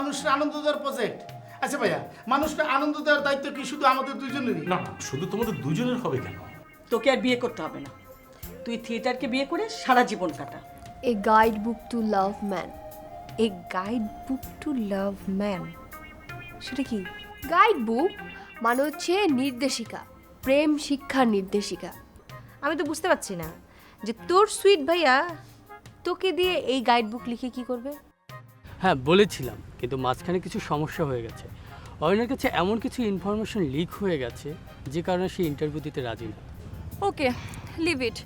মানুষের আনন্দ দেওয়ার প্রজেক্ট আচ্ছা ভাইয়া মানুষকে আনন্দ দেওয়ার দায়িত্ব কি শুধু আমাদের দুজনেরই না শুধু তোমাদের দুজনের হবে কেন? তোকে আর বিয়ে করতে হবে না। তুই থিয়েটারকে বিয়ে করে সারা জীবন কাটা। A guide book to love man a guide book to love man সেটা কি? গাইড বুক মানে হচ্ছে নির্দেশিকা প্রেম শিক্ষার নির্দেশিকা। আমি তো বুঝতে পারছি না যে তোর সুইট ভাইয়া তোকে দিয়ে এই গাইড বুক লিখে কি করবে? হ্যাঁ বলেছিলাম কিন্তু মাঝখানে কিছু সমস্যা হয়ে গেছে। অয়নের কাছে এমন কিছু ইনফরমেশন লিক হয়ে গেছে যে কারণে সে ইন্টারভিউ দিতে রাজি না। ওকে লিভ ইট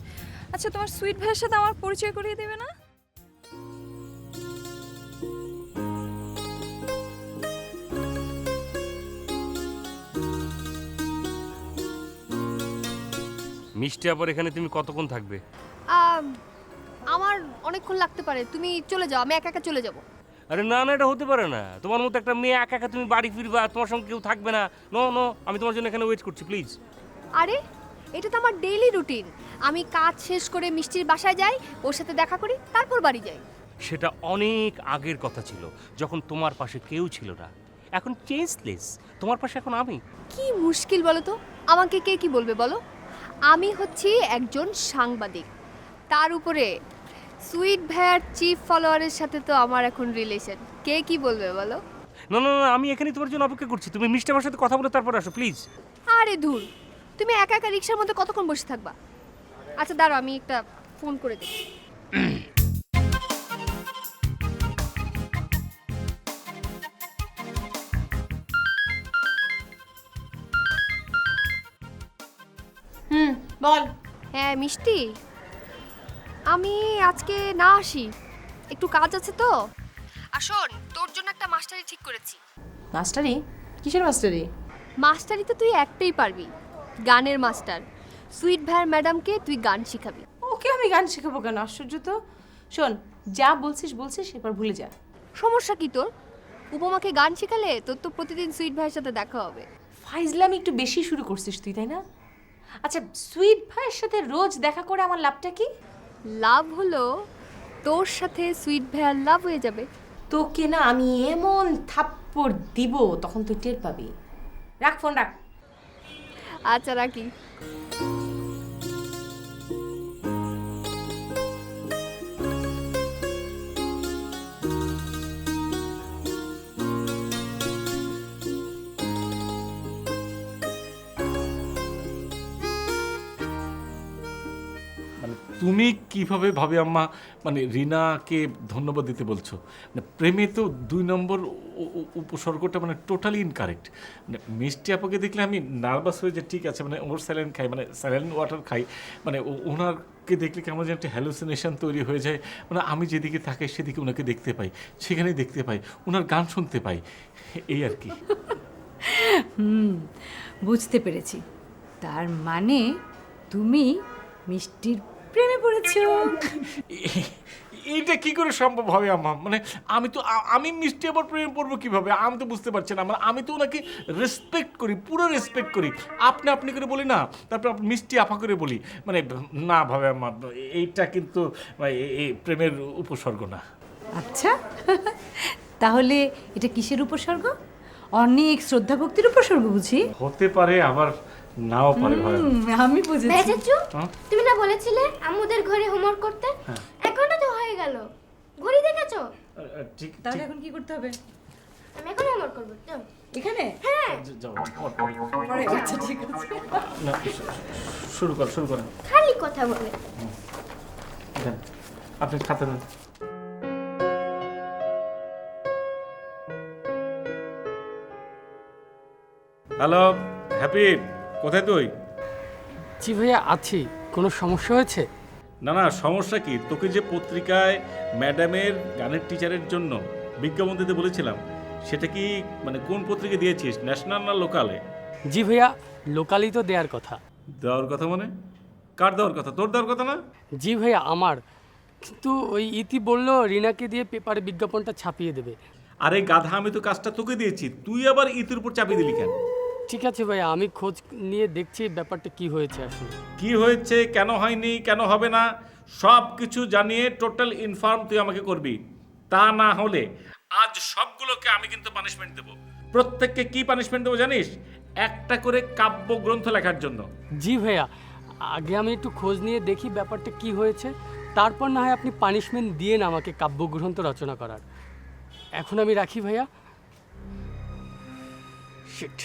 আচ্ছা তোমার সুইট ভাইয়ের সাথে আমার পরিচয় করিয়ে দেবে না? মিষ্টি আবার এখানে তুমি কতক্ষণ থাকবে? আম, আমার অনেকক্ষণ লাগতে পারে। তুমি চলে যাও আমি একা একা চলে যাব। আরে না না এটা হতে পারে না। তোমার মতো একটা মেয়ে একা একা তুমি বাড়ি ফিরবা তোমার সঙ্গে কেউ থাকবে না। নো নো আমি তোমার জন্য এখানে ওয়েট করছি প্লিজ আরে এটা তো আমার ডেইলি রুটিন আমি কাজ শেষ করে মিষ্টির বাসায় যাই ওর সাথে দেখা করি তারপর বাড়ি যাই। সেটা অনেক আগের কথা ছিল যখন তোমার পাশে কেউ ছিল না। এখন চেঞ্জলেস তোমার পাশে এখন আমি। কি মুশকিল বলো তো? আমাকে কে কি বলবে বলো? আমি হচ্ছি একজন সাংবাদিক। তার উপরে সুইট ভ্যার চিফ ফলোয়ারের সাথে তো আমার এখন রিলেশন কে কি বলবে বলো? না না না আমি এখানে তোমার জন্য অপেক্ষা করছি। তুমি মিষ্টি আমার সাথে কথা বলে তারপর আসো প্লিজ আরে ধুর তুমি একা একা রিক্সার মধ্যে কতক্ষণ বসে থাকবা? আচ্ছা দাঁড়াও আমি একটা ফোন করে দিই হুম বল। হ্যাঁ মিষ্টি? আমি আজকে না আসি। একটু কাজ আছে তো? আর শোন তোর জন্য একটা মাস্টারি ঠিক করেছি। মাস্টারি? কিসের মাস্টারি? মাস্টারি তো তুই একটাই পারবি গানের মাস্টার। সুইট ভাইয়ের ম্যাডামকে তুই গান শিখাবি। ওকে আমি গান শেখাবো কেন? আশ্চর্য তো। শোন যা বলছিস বলছিস এবার ভুলে যা। সমস্যা কি তোর? উপমাকে গান শেখালে তোর তো প্রতিদিন সুইট ভাইয়ের সাথে দেখা হবে। ফাইজলামি একটু বেশি শুরু করছিস তুই তাই না? আচ্ছা সুইট ভাইয়ের সাথে রোজ দেখা করে আমার লাভটা কি? লাভ হলো তোর সাথে সুইট ভাইয়ার লাভ হয়ে যাবে। তোকে না আমি এমন থাপ্পড় দিব তখন তুই টের পাবি। রাখ ফোন রাখ। আচ্ছা রাখি। মানে তুমি কীভাবে ভাবে আম্মা মানে রিনাকে ধন্যবাদ দিতে বলছো? মানে প্রেমে তো দুই নম্বর উপসর্গটা মানে টোটালি ইনকারেক্ট মানে মিষ্টি আপাকে দেখলে আমি নার্ভাস হয়ে যে ঠিক আছে মানে ওর স্যালাইন খাই মানে স্যালাইন ওয়াটার খাই। মানে ও- ওনারকে দেখলে কেমন যেন একটা হ্যালুসিনেশন তৈরি হয়ে যায়। মানে আমি যেদিকে থাকি সেদিকে ওনাকে দেখতে পাই, সেখানেই দেখতে পাই, ওনার গান শুনতে পাই। এই আর কি। হুম, বুঝতে পেরেছি। তার মানে তুমি মিষ্টির প্রেমে পড়েছো? এইটা কি করে সম্ভব হবে আমার মানে আমি তো আমি মিষ্টি আবার প্রেমে পড়ব কীভাবে? আমি তো বুঝতে পারছি না মানে আমি তো ওনাকে রেসপেক্ট করি পুরো রেসপেক্ট করি। আপনি আপনি করে বলি না তারপর মিষ্টি আপা করে বলি। মানে না ভাবে আমার এইটা কিন্তু এই প্রেমের উপসর্গ না। আচ্ছা তাহলে এটা কিসের উপসর্গ? অনেক শ্রদ্ধা ভক্তির উপসর্গ বুঝি? হতে পারে আবার নাও পারে হুম, আমি বুঝেছি। চাচু হ্যাঁ? তুমি না বলেছিলে আম্মুদের ঘরে হোমওয়ার্ক করতে? এখনও তো হয়ে গেল। ঘড়ি দেখেছ? ঠিক তাহলে এখন কি করতে হবে? আমি এখন হোমওয়ার্ক করব যাও। এখানে? হ্যাঁ। যাও আচ্ছা ঠিক আছে। না, শুরু কর শুরু করেন খালি কথা বলে। আপনি খাতে নেন হ্যালো হ্যাপি? কোথায় তুই? জি ভাইয়া আছি। কোনো সমস্যা হয়েছে? না না সমস্যা কি? তোকে যে পত্রিকায় ম্যাডামের গানের টিচারের জন্য বিজ্ঞাপন দিতে বলেছিলাম সেটা কি মানে কোন পত্রিকা দিয়েছিস ন্যাশনাল না লোকালে? জি ভাইয়া লোকালি তো দেওয়ার কথা। দেওয়ার কথা মানে? কার দেওয়ার কথা? তোর দেওয়ার কথা না? জি ভাইয়া আমার। কিন্তু ওই ইতি বলল রিনাকে দিয়ে পেপারে বিজ্ঞাপনটা ছাপিয়ে দেবে। আরে গাধা আমি তো কাজটা তোকে দিয়েছি। তুই আবার ইতির উপর চাপিয়ে দিলি কেন? ঠিক আছে ভাইয়া আমি খোঁজ নিয়ে দেখছি ব্যাপারটা কি হয়েছে আসলে। কি হয়েছে কেন হয়নি কেন হবে না সব কিছু জানিয়ে টোটাল ইনফর্ম তুই আমাকে করবি। তা না হলে আজ সবগুলোকে আমি কিন্তু পানিশমেন্ট দেব। প্রত্যেককে কি পানিশমেন্ট দেবো জানিস? একটা করে কাব্য গ্রন্থ লেখার জন্য। জি ভাইয়া আগে আমি একটু খোঁজ নিয়ে দেখি ব্যাপারটা কি হয়েছে। তারপর না হয় আপনি পানিশমেন্ট দিয়েন আমাকে কাব্যগ্রন্থ রচনা করার। এখন আমি রাখি ভাইয়া। শিট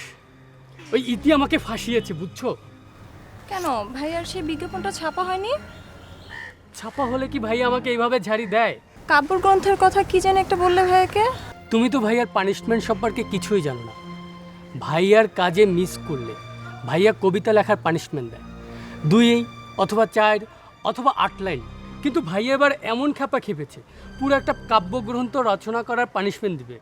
ওই ইতি আমাকে ফাঁসিয়েছে বুঝছ? কেন? ভাইয়ার সেই বিজ্ঞাপনটা ছাপা হয়নি? ছাপা হলে কি ভাইয়া আমাকে এইভাবে ঝাড়ি দেয়? কাব্য গ্রন্থের কথা কি জানি একটা বললে ভাইয়াকে? তুমি তো ভাইয়ার পানিশমেন্ট সম্পর্কে কিছুই জানো না। ভাইয়ার কাজে মিস করলে ভাইয়া কবিতা লেখার পানিশমেন্ট দেয়। দুই অথবা চার অথবা আট লাইন। কিন্তু ভাইয়া এবার এমন খ্যাপা খেপেছে পুরো একটা কাব্যগ্রন্থ রচনা করার পানিশমেন্ট দিবে।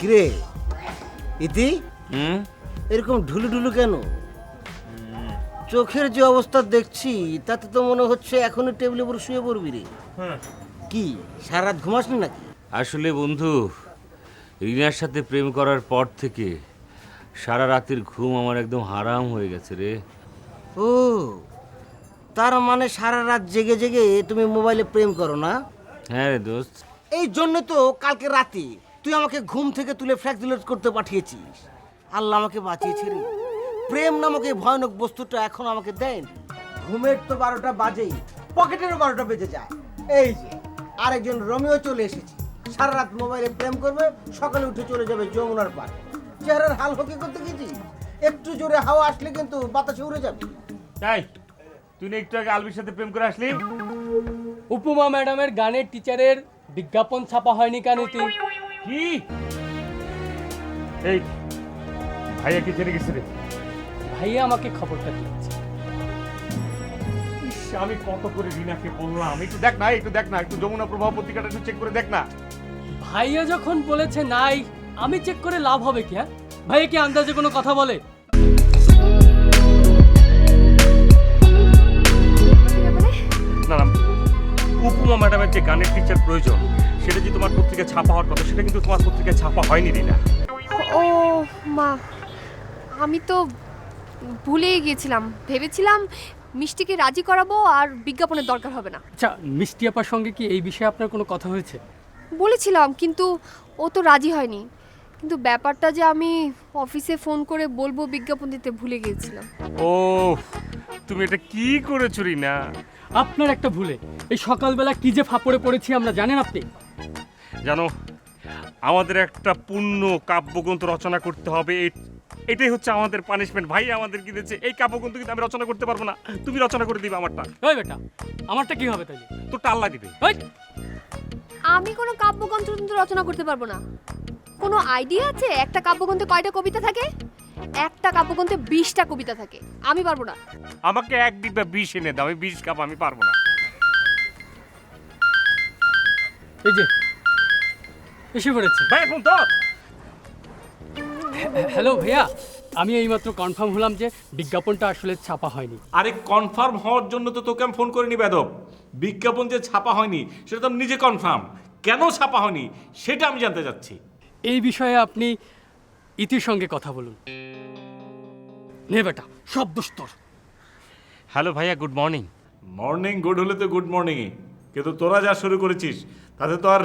কিরে? ইতি? এরকম ঢুলু ঢুলু কেন? চোখের যে অবস্থা দেখছি তাতে তো মনে হচ্ছে এখনই টেবিলের উপর শুয়ে পড়বি রে। কি সারা রাত ঘুমাসনি নাকি? আসলে বন্ধু রিনার সাথে প্রেম করার পর থেকে সারা রাতের ঘুম আমার একদম হারাম হয়ে গেছে রে। ও তার মানে সারা রাত জেগে জেগে তুমি মোবাইলে প্রেম করো না? হ্যাঁ রে দোস্ত। এই জন্য তো কালকে রাতে তুই আমাকে ঘুম থেকে তুলে ফ্ল্যাক্সিলেট করতে পাঠিয়েছিস। আল্লাহ আমাকে বাঁচিয়েছে রে। প্রেম নামক এই ভয়ানক বস্তুটা এখন আমাকে দেন ঘুমের তো বারোটা বাজেই পকেটেরও বারোটা বেজে যায়। এই যে আরেকজন রোমিও চলে এসেছে। সারা রাত মোবাইলে প্রেম করবে সকালে উঠে চলে যাবে যমুনার পার চেহারার হাল হকি করতে গেছিস? একটু জোরে হাওয়া আসলে কিন্তু বাতাসে উড়ে যাবে। তাই তুই না একটু আগে আলবির সাথে প্রেম করে আসলি? উপমা ম্যাডামের গানের টিচারের বিজ্ঞাপন ছাপা হয়নি কেন ইতি কি? এই ভাইয়া কি ছেড়ে গেছে রে? ভাইয়া আমাকে খবরটা দিয়েছে। ইস, আমি কত করে রিনাকে বললাম। একটু দেখ না একটু দেখ না একটু যমুনা প্রভাব পত্রিকাটা একটু চেক করে দেখ না। ভাইয়া যখন বলেছে নাই আমি চেক করে লাভ হবে কি হ্যাঁ? ভাইয়া কি আন্দাজে কোনো কথা বলে? না না উপমা ম্যাডামের যে গানের টিচার প্রয়োজন সেটা যে তোমার পত্রিকায় ছাপা হওয়ার কথা সেটা কিন্তু তোমার পত্রিকায় ছাপা হয়নি রিনা। ও মা আমি তো ভুলেই গিয়েছিলাম। ভেবেছিলাম মিষ্টিকে রাজি করাবো আর বিজ্ঞাপনের দরকার হবে না। আচ্ছা মিষ্টি আপার সঙ্গে কি এই বিষয়ে আপনার কোনো কথা হয়েছে? বলেছিলাম কিন্তু ও তো রাজি হয়নি। কিন্তু ব্যাপারটা যে আমি অফিসে ফোন করে বলব বিজ্ঞাপন দিতে ভুলে গিয়েছিলাম। ও তুমি এটা কি করেছ রিনা? আপনার একটা ভুলে। এই সকালবেলা কি যে ফাপড়ে পড়েছি আমরা জানেন আপনি? জানো আমাদের একটা পূর্ণ কাব্যগ্রন্থ রচনা করতে হবে এ- এটাই হচ্ছে আমাদের পানিশমেন্ট ভাই আমাদের কি দিয়েছে এই কাব্যগ্রন্থ কিন্তু আমি রচনা করতে পারব না। তুমি রচনা করে দিবে আমারটা। ওই বেটা আমারটা কি হবে তাইলে? তো টাল্লা দিবে। ওই আমি কোনো কাব্যগ্রন্থ কিন্তু রচনা করতে পারব না। কোনো আইডিয়া আছে? একটা কাব্যগ্রন্থে কয়টা কবিতা থাকে? একটা কাব্যগ্রন্থে বিশটা কবিতা থাকে। আমি পারব না। আমাকে এক ডিব্বা বিষ এনে দাও। আমি বিষ খাব আমি পারব না। এই যে এসে পড়েছে। ভাই ফোন তো হ্যালো ভাইয়া। আমি এইমাত্র কনফার্ম হলাম যে বিজ্ঞাপনটা আসলে ছাপা হয়নি। আরে কনফার্ম হওয়ার জন্য তো তোকে আমি ফোন করিনি বেদব। বিজ্ঞাপন যে ছাপা হয়নি সেটা তো আমি নিজে কনফার্ম কেন ছাপা হয়নি সেটা আমি জানতে চাচ্ছি। এই বিষয়ে আপনি ইতির সঙ্গে কথা বলুন। নে বেটা সব দোষ তোর। হ্যালো ভাইয়া গুড মর্নিং মর্নিং গুড হলে তো গুড মর্নিংই কিন্তু তোরা যা শুরু করেছিস তাতে তো আর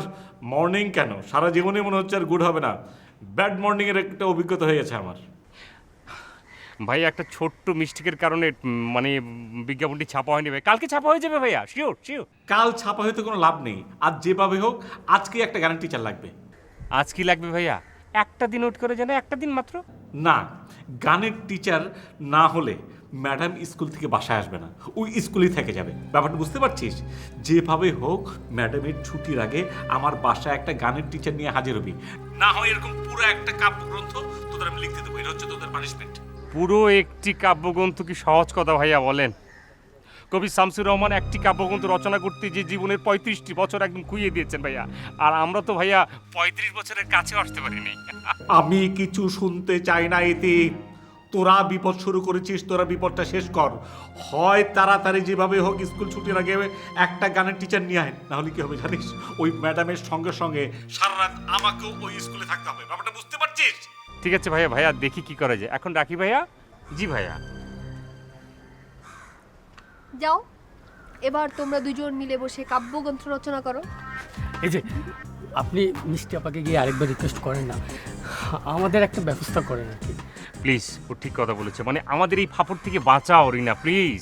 মর্নিং কেন? সারা জীবনে মনে হচ্ছে আর গুড হবে না। ব্যাড মর্নিংয়ের একটা অভিজ্ঞতা হয়ে গেছে আমার। ভাই একটা ছোট্ট মিস্টেকের কারণে মানে বিজ্ঞাপনটি ছাপা হয়নি ভাই। কালকে ছাপা হয়ে যাবে ভাইয়া শিওর শিওর কাল ছাপা হয়তো কোনো লাভ নেই। আজ যেভাবে হোক আজকে একটা গ্যারান্টি চাল লাগবে। আজ কি লাগবে ভাইয়া? একটা দিন ওট করে জানে একটা দিন মাত্র? না গানের টিচার না হলে ম্যাডাম স্কুল থেকে বাসায় আসবে না। ওই স্কুলেই থেকে যাবে। ব্যাপারটা বুঝতে পারছিস? যেভাবে হোক ম্যাডামের ছুটির আগে আমার বাসায় একটা গানের টিচার নিয়ে হাজির হবি। না হয় এরকম পুরো একটা কাব্যগ্রন্থ তোদের আমি লিখতে দেবো। এটা হচ্ছে তোদের পানিশমেন্ট পুরো একটি কাব্যগ্রন্থ কি সহজ কথা ভাইয়া বলেন? কবি শামসুর রহমান একটি কাব্যগ্রন্থ রচনা করতে যে জীবনের পঁয়ত্রিশটি বছর একদম খুইয়ে দিয়েছেন ভাইয়া। আর আমরা তো ভাইয়া পঁয়ত্রিশ বছরের কাছেও আসতে পারিনি। আমি কিছু শুনতে চাই না এতে। তোরা বিপদ শুরু করেছিস তোরা বিপদটা শেষ কর। হয় তাড়াতাড়ি যেভাবে হোক স্কুল ছুটির আগে একটা গানের টিচার নিয়ে আয় নাহলে কি হবে জানিস? ওই ম্যাডামের সঙ্গে সঙ্গে সারা রাত আমাকেও ওই স্কুলে থাকতে হবে। ব্যাপারটা বুঝতে পারছিস? ঠিক আছে ভাইয়া ভাইয়া দেখি কি করা যায়। এখন রাখি ভাইয়া? জি ভাইয়া। যাও এবার তোমরা দুজন মিলে বসে কাব্যগ্রন্থ রচনা করো। এই যে আপনি মিষ্টি আপাকে গিয়ে আরেকবার রিকোয়েস্ট করেন না। আমাদের একটা ব্যবস্থা করেন আর কি। প্লিজ ও ঠিক কথা বলেছে। মানে আমাদের এই ফাপড় থেকে বাঁচাও রিনা প্লিজ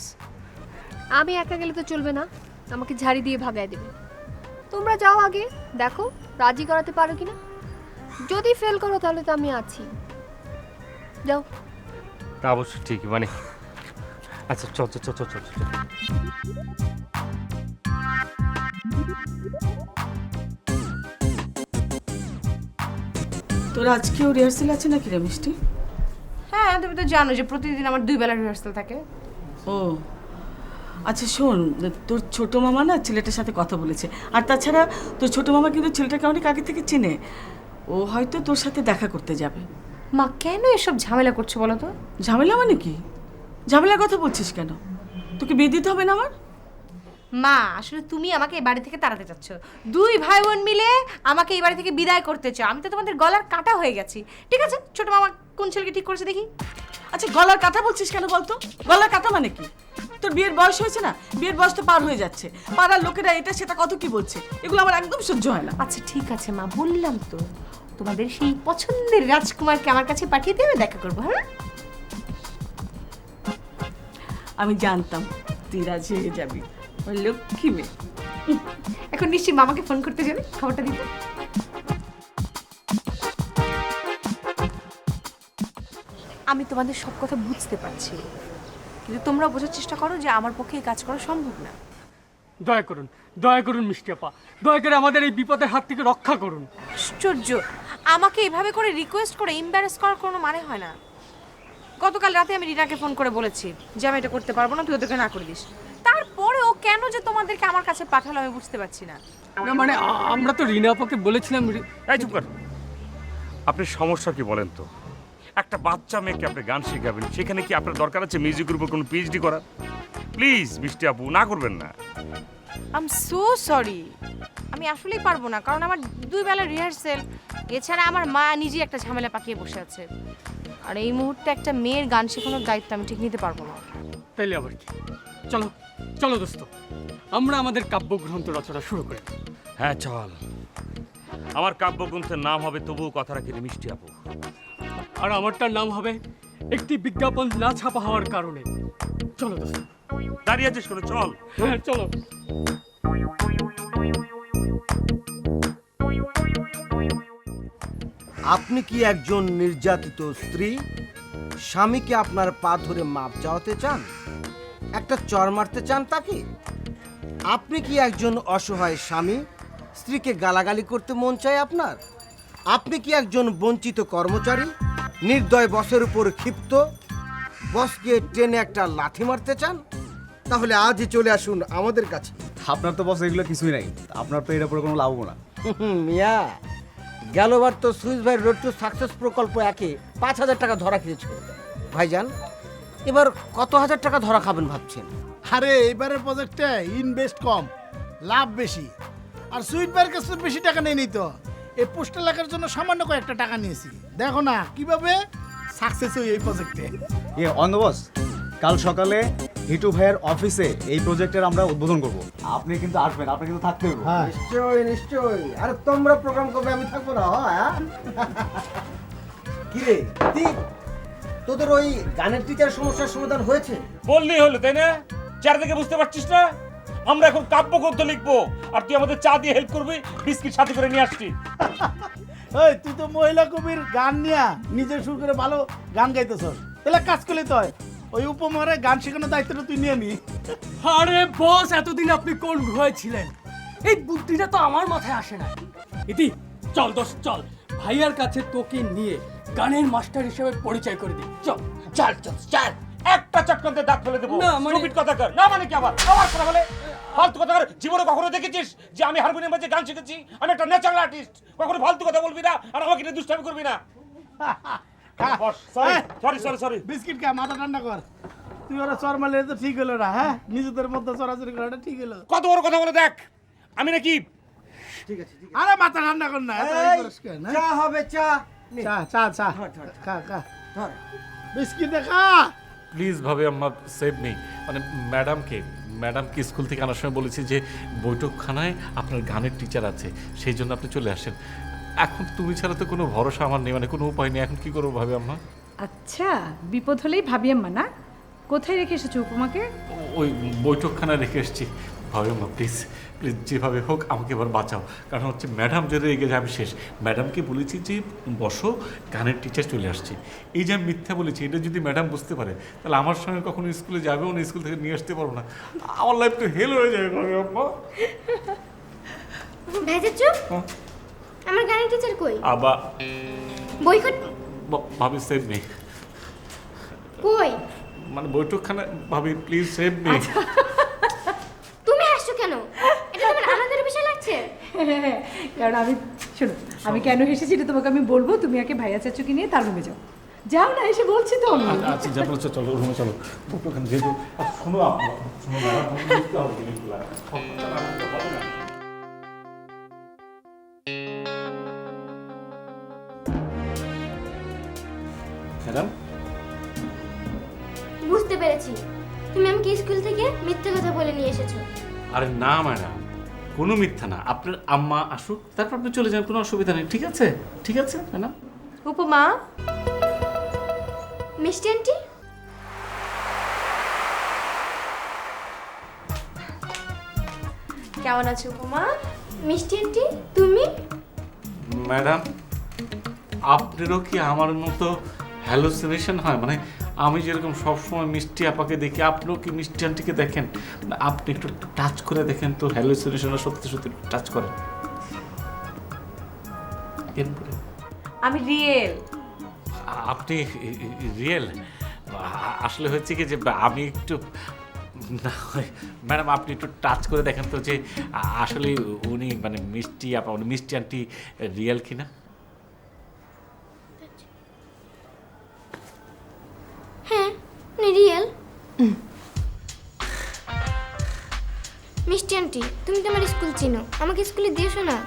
আমি একা গেলে তো চলবে না। আমাকে ঝাড়ি দিয়ে ভাগায় দেবে। তোমরা যাও আগে দেখো রাজি করাতে পারো কিনা। যদি ফেল করো তাহলে তো আমি আছি। যাও। তা অবশ্য ঠিকই মানে আচ্ছা চল চল চল চল চল। তোর আজকেও রিহার্সেল আছে নাকি রে মিষ্টি? হ্যাঁ তুমি তো জানো যে প্রতিদিন আমার দুই বেলা রিহার্সাল থাকে। ও আচ্ছা শোন তোর ছোট মামা না ছেলেটার সাথে কথা বলেছে। আর তাছাড়া তোর ছোট মামা কিন্তু ছেলেটাকে অনেক আগে থেকে চেনে। ও হয়তো তোর সাথে দেখা করতে যাবে। মা কেন এসব ঝামেলা করছ বলো তো? ঝামেলা মানে কি? ঝামেলার কথা বলছিস কেন? তোকে বিয়ে দিতে হবে না আমার? মা, আসলে তুমি আমাকে এই বাড়ি থেকে তাড়াতে চাচ্ছ। দুই ভাই বোন মিলে আমাকে এই বাড়ি থেকে বিদায় করতে চাও। আমি তো তোমাদের গলার কাটা হয়ে গেছি। ঠিক আছে? ছোট মামা কোন ছেলেকে ঠিক করেছে দেখি? আচ্ছা গলার কাটা বলছিস কেন বলতো? গলার কাটা মানে কি? তোর বিয়ের বয়স হয়েছে না? বিয়ের বয়স তো পার হয়ে যাচ্ছে। পাড়ার লোকেরা এটা সেটা কত কি বলছে? এগুলো আমার একদম সহ্য হয় না। আচ্ছা ঠিক আছে মা, বললাম তো। তোমাদের সেই পছন্দের রাজকুমারকে আমার কাছে পাঠিয়ে দেবে দেখা করব হ্যাঁ? আমি জানতাম তুই রাজি হয়ে যাবি। ওই লক্ষ্মী মেয়ে। এখন নিশ্চয়ই মামাকে ফোন করতে যাবে খবরটা দিতে। আমি তোমাদের সব কথা বুঝতে পারছি। কিন্তু তোমরা বোঝার চেষ্টা করো যে আমার পক্ষে এই কাজ করা সম্ভব না। দয়া করুন দয়া করুন মিষ্টি আপা। দয়া করে আমাদের এই বিপদের হাত থেকে রক্ষা করুন। আশ্চর্য! আমাকে এভাবে করে রিকোয়েস্ট করে এম্বারেস করার কোনো মানে হয় না। গতকাল রাতে আমি রিনাকে ফোন করে বলেছি যে আমি এটা করতে পারব না তুই ওদেরকে না করে দিস। তারপরে ও কেন যে তোমাদেরকে আমার কাছে পাঠালো আমি বুঝতে পারছি না। না মানে আ- আমরা তো রিনা আপাকে বলেছিলাম রি- এই চুপ কর। আপনি সমস্যা কি বলেন তো? একটা বাচ্চা মেয়েকে আপনি গান শেখাবেন সেখানে কি আপনার দরকার আছে মিউজিকের উপর কোনো পিএইচডি করার? প্লিজ মিষ্টি আপু না করবেন না। আম সো সরি আমি আসলেই পারব না কারণ আমার দুই বেলা রিহার্সেল এছাড়া আমার মা নিজেই একটা ঝামেলা পাকিয়ে বসে আছে। আর এই মুহূর্তে একটা মেয়ের গান শেখানোর দায়িত্ব আমি ঠিক নিতে পারব না। তাইলে আবার কি? চলো চলো দোস্ত। আমরা আমাদের কাব্যগ্রন্থ রচনা শুরু করি। হ্যাঁ চল। আমার কাব্যগ্রন্থের নাম হবে তবুও কথা রাখি মিষ্টি আপু। আর আমারটার নাম হবে একটি বিজ্ঞাপন না ছাপা হওয়ার কারণে। চলো দোস্ত। দাঁড়িয়ে আছিস কোনো? চল। হ্যাঁ চলো। আপনি কি একজন নির্যাতিত স্ত্রী? স্বামীকে আপনার পা ধরে মাপ চাওয়াতে চান? একটা চর মারতে চান তাকে? আপনি কি একজন অসহায় স্বামী? স্ত্রীকে গালাগালি করতে মন চায় আপনার? আপনি কি একজন বঞ্চিত কর্মচারী? নির্দয় বসের উপর ক্ষিপ্ত? বসকে টেনে একটা লাথি মারতে চান? তাহলে আজই চলে আসুন আমাদের কাছে। আপনার তো বস এগুলো কিছুই নাই। আপনার তো এর উপরে কোনো লাভও না। মিয়া। গেলবার তো সুইস ভাই রোড টু সাকসেস প্রকল্প একে পাঁচ হাজার টাকা ধরা খেয়েছিল ভাইজান এবার কত হাজার টাকা ধরা খাবেন ভাবছেন? আরে এবারের প্রজেক্টে ইনভেস্ট কম লাভ বেশি। আর সুইট বার কাছে বেশি টাকা নেই তো। এই পোস্টার লেখার জন্য সামান্য কয়েকটা টাকা নিয়েছি। দেখো না কীভাবে সাকসেস হই এই প্রজেক্টে এ। অন্য বস কাল সকালে হিটু ভাইয়ের অফিসে এই প্রজেক্টের আমরা উদ্বোধন করব। আপনি কিন্তু আসবেন আপনি কিন্তু থাকতে হবে নিশ্চয়ই নিশ্চয়ই। আরে তোমরা প্রোগ্রাম করবে আমি থাকব না হ্যাঁ কি রে তোদের ওই গানের টিচার সমস্যার সমাধান হয়েছে? বললেই হলো তাই না? চারদিকে বুঝতে পারছিস না? আমরা এখন কাব্য কাব্যগ্রন্থ লিখব আর তুই আমাদের চা দিয়ে হেল্প করবি বিস্কিট সাথে করে নিয়ে আসছি। ওই তুই তো মহিলা কবির গান নিয়া নিজে সুর করে ভালো গান গাইতেছ তাহলে কাজ করলে তো হয়। ওই উপমারে গান শেখানোর দায়িত্বটা তুই নিয়ে নি। আরে বস এতদিন আপনি কোন ঘুমায় ছিলেন? এই বুদ্ধিটা তো আমার মাথায় আসে না। ইতি চল দোস্ত চল। ভাইয়ার কাছে তোকে নিয়ে গানের মাস্টার হিসেবে পরিচয় করে দিই। চল। চাল চল চাল। একটা চটকান্তে দাঁত ফেলে দেবো। না, মানে- স্টুপিড কথা কর। না মানে কি আবার? আবার কথা বলে? ফালতু কথা কর। জীবনে কখনো দেখেছিস যে আমি হারমোনিয়াম বাজে গান শিখেছি? আমি একটা ন্যাচারাল আর্টিস্ট কখনো ফালতু কথা বলবি না আর আমাকে নিয়ে দুষ্টামি করবি না। সরি সরি সরি বিস্কিট খা মাথা ঠান্ডা কর। তুই ওরা চর মারলে তো ঠিক হলো না হ্যাঁ? নিজেদের মধ্যে চরাচরি করাটা ঠিক হলো। কত বড় কথা বলে দেখ আমি নাকি ঠিক আছে আরে মাথা ঠান্ডা কর না হ্যাঁ? চা হবে চা। চা চা চা। খা খা। বিস্কিট খা। প্লিজ ভাবে আম্মা সেভ নেই মানে ম্যাডামকে ম্যাডামকে স্কুল থেকে আনার সময় বলেছি যে বৈঠকখানায় আপনার গানের টিচার আছে সেই জন্য আপনি চলে আসেন। এখন তুমি ছাড়া তো কোনো ভরসা আমার নেই মানে কোনো উপায় নেই। এখন কি করব ভাবে আম্মা? আচ্ছা বিপদ হলেই ভাবি আম্মা না? কোথায় রেখে এসেছ উপমাকে? ওই বৈঠকখানা রেখে এসেছি। ভাবে আম্মা প্লিজ প্লিজ যেভাবে হোক আমাকে এবার বাঁচাও। কারণ হচ্ছে ম্যাডাম যদি রেগে যাবে আমি শেষ। ম্যাডামকে বলেছি যে বসো গানের টিচার চলে আসছে। এই যে আমি মিথ্যা বলেছি এটা যদি ম্যাডাম বুঝতে পারে তাহলে আমার সঙ্গে কখনো স্কুলে যাবেও না স্কুল থেকে নিয়ে আসতে পারব না। আমার লাইফ তো হেল হয়ে যাবে ভাবে আম্মা। ভেজেছ হ্যাঁ। আমার গানের টিচার কই? আবার বইকট ভাবি সেভ নেই কই? মানে বৈঠকখানা ভাবি প্লিজ সেভ মি তুমি হাসছো কেন? এটা তোমার আনন্দের বিষয় লাগছে? কারণ আমি শোনো আমি কেন এসেছি এটা তোমাকে আমি বলব। তুমি আগে ভাইয়া চাচুকে নিয়ে তার রুমে যাও। যাও না এসে বলছি তো। আমি আচ্ছা যা বলছো চলো রুমে চলো। বৈঠকখানা যেহেতু শোনো আপনি শোনো জিনিসগুলো হবে। না ম্যাডাম? বুঝতে পেরেছি। তুমি আমাকে স্কুল থেকে মিথ্যে কথা বলে নিয়ে এসেছ। আরে না ম্যাডাম। কোনো মিথ্যা না। আপনার আম্মা আসুক তারপর আপনি চলে যান কোনো অসুবিধা নেই। ঠিক আছে? ঠিক আছে ম্যাডাম? উপমা? মিষ্টি আন্টি? কেমন আছো উপমা? মিষ্টি আন্টি তুমি? ম্যাডাম আপনারও কি আমার মতো হ্যালোসিনেশন হয়। মানে আমি যেরকম সবসময় মিষ্টি আপাকে দেখি আপনিও কি মিষ্টি আন্টিকে দেখেন? মানে আপনি একটু টাচ করে দেখেন তো হ্যালোসিনেশনটা সত্যি সত্যি টাচ করেন। আমি রিয়েল আপনি রিয়েল আসলে হচ্ছে কি যে আমি একটু না ম্যাডাম আপনি একটু টাচ করে দেখেন তো যে আসলে উনি মানে মিষ্টি আপা উনি মিষ্টি আন্টি রিয়েল কিনা? স্কুল চিনো আমাকে স্কুলে দিয়েছ না?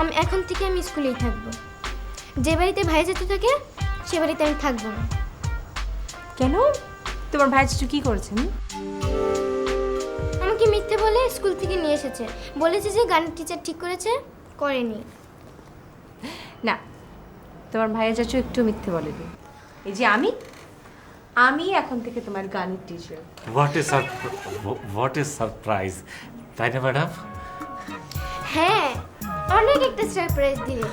আমি এখন থেকে আমি স্কুলেই থাকব। যে বাড়িতে ভাই যেতে থাকে সে বাড়িতে আমি থাকব না। কেন? তোমার ভাই চাচু কি করেছেন আমাকে মিথ্যে বলে স্কুল থেকে নিয়ে এসেছে। বলেছে যে গানের টিচার ঠিক করেছে করেনি। না তোমার ভাইয়া চাচু একটু মিথ্যে বলে বলেনি এই যে আমি আমি এখন থেকে তোমার গানের teacher what a what a surprise তাই না ম্যাডাম হ্যাঁ অনেক একটা সারপ্রাইজ দিলে।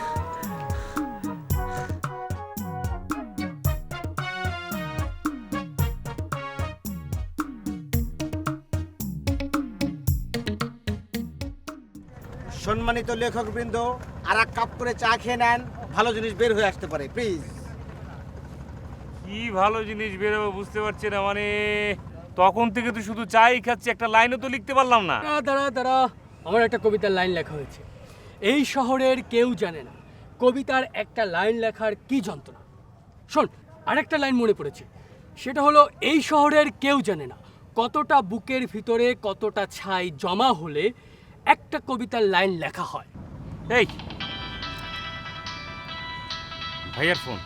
সম্মানিত লেখকবৃন্দ আর এক কাপ করে চা খেয়ে নেন ভালো জিনিস বের হয়ে আসতে পারে প্লিজ কি ভালো জিনিস বেরোবে বুঝতে পারছি না মানে তখন থেকে তো শুধু চাই খাচ্ছি একটা লাইনও তো লিখতে পারলাম না। দাঁড়া দাঁড়া দাঁড়া। আমার একটা কবিতার লাইন লেখা হয়েছে। এই শহরের কেউ জানে না কবিতার একটা লাইন লেখার কি যন্ত্রণা। শোন আরেকটা লাইন মনে পড়েছে। সেটা হলো এই শহরের কেউ জানে না কতটা বুকের ভিতরে কতটা ছাই জমা হলে একটা কবিতার লাইন লেখা হয়। এই। ভাইয়ার ফোন।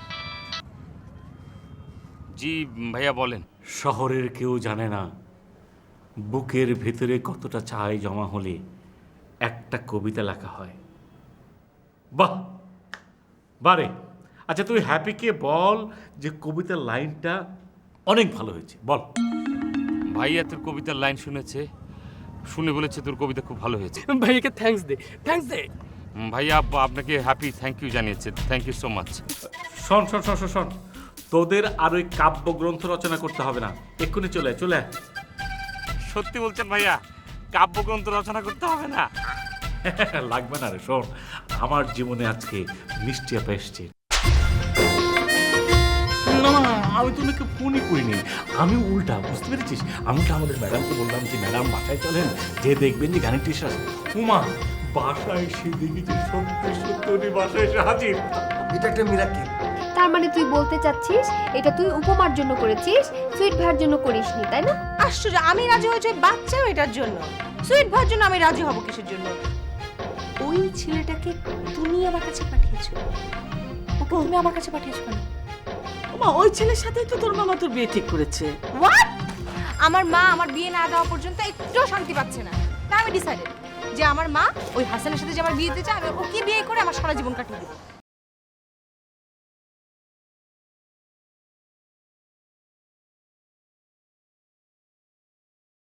জি ভাইয়া বলেন। শহরের কেউ জানে না বুকের ভেতরে কতটা চাই জমা হলে একটা কবিতা লেখা হয়। বাহ! বারে। আচ্ছা তুই হ্যাপিকে বল যে কবিতার লাইনটা অনেক ভালো হয়েছে। বল। ভাইয়া তোর কবিতার লাইন শুনেছে শুনে বলেছে তোর কবিতা খুব ভালো হয়েছে। ভাইয়াকে থ্যাঙ্কস দে থ্যাঙ্কস দে। ভাইয়া আপ- আপনাকে হ্যাপি থ্যাংক ইউ জানিয়েছে থ্যাংক ইউ সো মাচ শোন শোন শোন শোন, শোন। তোদের আর ওই কাব্যগ্রন্থ রচনা করতে হবে না। এক্ষুনি চলে চলে। সত্যি বলছেন ভাইয়া? কাব্যগ্রন্থ রচনা করতে হবে না? লাগবে না রে শোন আমার জীবনে আজকে মিষ্টি আপা এসছে না না আমি তো ওনাকে ফোনই করিনি। আমি উল্টা বুঝতে পেরেছিস? আমি তো আমাদের ম্যাডামকে বললাম যে ম্যাডাম বাসায় চলেন যে দেখবেন যে গানের টিচার উমা বাসায় এসে দেখেছি সত্যি সত্যি উনি বাসায় এসে হাজির। এটা একটা মিরাক্কেল তার মানে তুই বলতে চাচ্ছিস এটা তুই উপমার জন্য করেছিস সুইট ভাইয়ের জন্য করিসনি তাই না? আশ্চর্য আমি রাজি হয়েছি বাচ্চাও এটার জন্য। সুইট ভাইয়ের জন্য আমি রাজি হব কিসের জন্য? ওই ছেলেটাকে তুমি আমার কাছে পাঠিয়েছো। ওকে তুমি আমার কাছে পাঠিয়েছো কেন? মা ওই ছেলের সাথেই তো তোর মামা তোর বিয়ে ঠিক করেছে। হোয়াট আমার মা আমার বিয়ে না দেওয়া পর্যন্ত একটুও শান্তি পাচ্ছে না। তাই আমি ডিসাইডেড যে আমার মা ওই হাসানের সাথে যে আমার বিয়ে দিতে চায় আমি ওকে বিয়ে করে আমার সারা জীবন কাটিয়ে দেবো।